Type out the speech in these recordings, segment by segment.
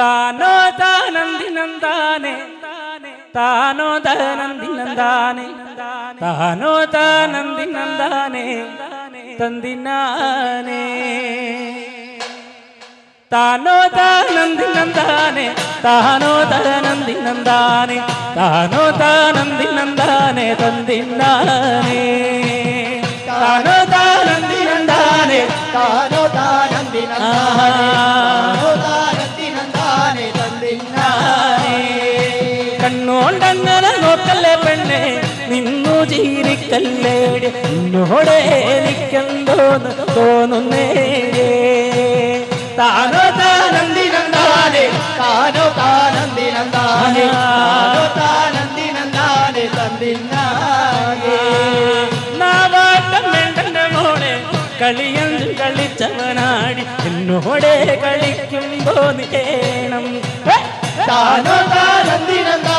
താനോ താനന്ദിനന്ദാനെ താനോ താനന്ദിനന്ദാനെ താനോ താനന്ദിനന്ദാനെ തന്ദിനാനെ താനോ താനന്ദിനന്ദാനെ താനോ താനന്ദിനന്ദാനെ താനോ താനന്ദിനന്ദാനെ തന്ദിനാനെ താനോ താനന്ദിനന്ദാനെ താനോ താനന്ദിനന്ദാനെ കണ്ണോണ്ടങ്ങനെ നോക്കല്ലേ പെണ്ണെ? നിന്നു ജീവിക്കല്ലേ നിന്നോടെ എനിക്കെന്തോന്ന് തോന്നുന്നേ? താനോ താനന്ദി നന്ദാലേ താനോ താനന്ദി നന്ദാലേ താനോ താനന്ദി നന്ദാലേ നാവാട്ടം വേണ്ടെന്റെ മോളെ കളിയഞ്ചു കളിച്ചവനാടി. എന്നോടെ കളിക്കുമ്പോ നീണം താനോ താനന്ദിനം നന്ദാനെ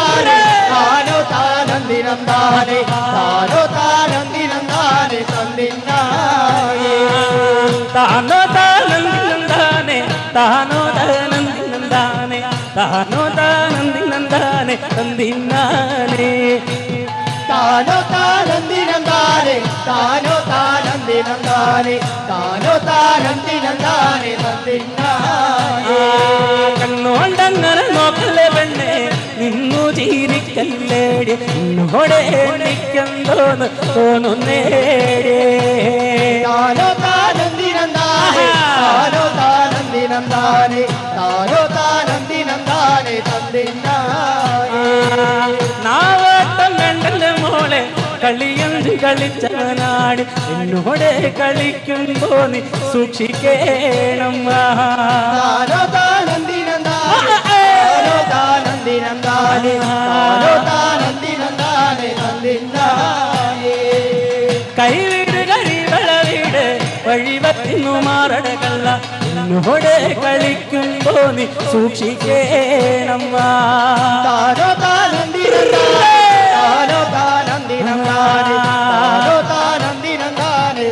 താനോ താനന്തി താനെ താനോ താനന്തി താനെ തന്നിന്നായി. താനോ താനന്തി താനെ താനോ താനന്തി താനെ താനോ താനന്തി താനെ തന്തിന്നാനേ താനോ താനന്തി താനെ താനോ താനന്തി താനെ താനോ താനന്തി താനെ തന്നിന്നായി കണ്ണോണ്ടങ്ങനെ നിന്നു ജീവിക്കല്ലേടി എന്നോടെ എനിക്കെന്തോന്ന് തോന്നുന്നേ താനോ താനന്തി നന്ദാനെ താനോ താനന്തി നന്ദാനെ താനോ തന്നിന്നാനെ നാവാട്ടം വേണ്ടല്ലേ മോളെ കളിയഞ്ച് കളിച്ചവനാടി എന്നോടെ കളിക്കുമ്പോ നീ സൂക്ഷിക്കേണം. താനോ നന്ദാനെ താനോ താനന്തി നന്ദാനെ തന്നിന്നാനെ കൈവീട് കരിവള വീട് വഴിവത്തിന്നു മാറടകല്ല. എന്നോടെ കളിക്കുമ്പോ നീ സൂക്ഷിക്കേണം താനോ താനന്തി നന്ദാനെ താനോ താനന്തി നന്ദാനെ താനോ താനന്തി നന്ദാനെ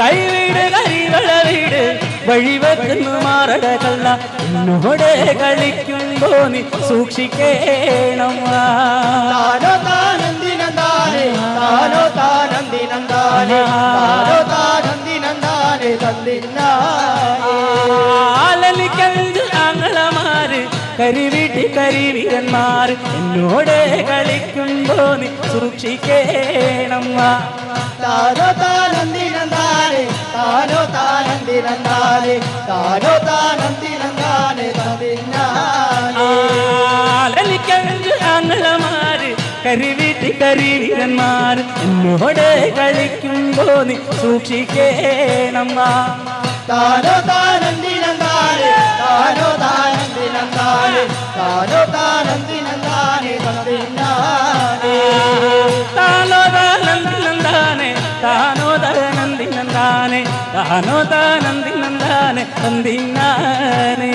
കൈവീട് കരിവള വീട് വഴിവെക്കുന്നു മാറടകല്ല. എന്നോടെ കളിക്കുമ്പോ നീ സൂക്ഷിക്കേണം താനോ താനോ താനോ ആങ്ങളമാര് കരിവീട്ടി കരിവീരന്മാർ എന്നോട് കളിക്കുമ്പോ നീ സൂക്ഷിക്കേണം താനോ താനന്തി താനോ താനന്തി നന്ദാനെ താനോ താനന്തി നന്ദാനെ തന്നിന്നാനെ ആലലിക്കഞ്ച് ആങ്ങളമാര് കരിവീട്ടി കരിവീരന്മാർ എന്നോട് കളിക്കുമ്പോ നീ സൂക്ഷിക്കേണമ്മ. താനോ താനന്തി നന്ദാനെ താനോ താനന്തി നന്ദാനെ താനോ നന്ദാനെ തന്നിന്നാനെ താനോ താനന്തി നന്ദാനെ താനോ നന്ദാനെ താനോ താനന്തി നന്ദാനെ തന്തിനാനേ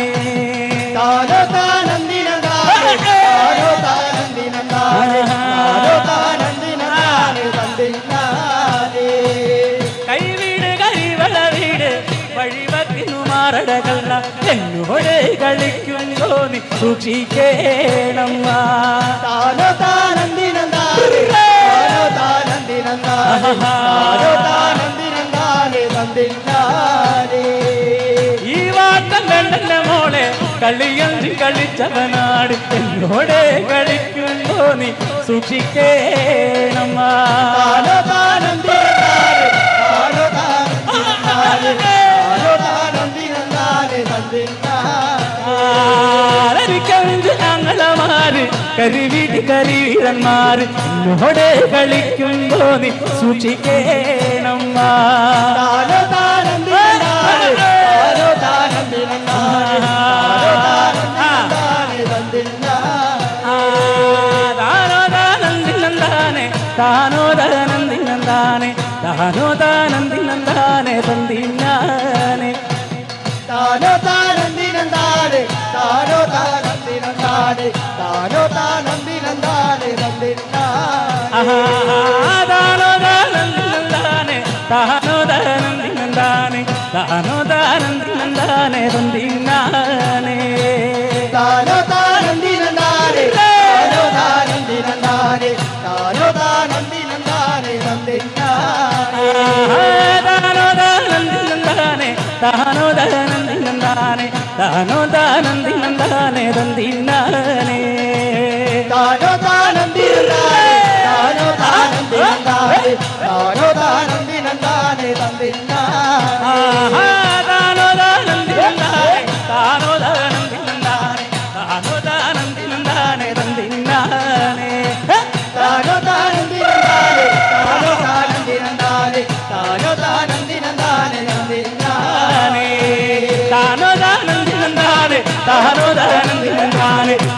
താനോ താനന്തി നന്ദാനെ താനോ താനന്തി നന്ദാനെ താനോ താനന്തി നന്ദാനെ തന്നിന്നാനെ കൈവീട് കരിവള വീട് വഴിവത്തിനു മാറടകല്ല എന്നോട് കളിക്കുമ്പോ നീ സൂക്ഷിക്കേണം താനോ താനന്തി നന്ദാനെ താനോ താനന്തി നന്ദാനെ കളിയഞ്ച് കളിച്ചവനാട് എന്നോടെ കളിക്കുമ്പോ നീ? സൂക്ഷിക്കേണം താനോ താനന്തി നന്ദാനെ താനോ താനന്തി നന്ദാനെ താനോ താനന്തി നന്ദാനെ തന്നിന്നാനെ ആരരിക്കഞ്ച് ഞങ്ങളമാര് കരിവീട്ടി കരിവീരന്മാര് എന്നോടെ കളിക്കുമ്പോ നീ? സൂക്ഷിക്കേണം നന്ദാനെ തന്നിന്നാനെ താനോ താനന്തി നന്ദാനെ താനോ താനന്തി നന്ദാനെ താനോ താനന്തി നന്ദാനെ തന്തിന്നാനെ താനോ താനന്തി നന്ദാനെ നന്ദാനെ താനോ താനന്ദി നന്ദാനെ തന്തിന്നാനെ താനോ താനന്ദി നന്ദാനെ താനോ താനന്ദി നന്ദാനെ താനോ താനന്ദി നന്ദാനെ തന്നിന്നാനെ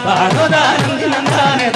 താനോ താനന്ദി നന്ദാനെ താനോ താനന്ദി നന്ദാനെ തന്തിന്നാനെ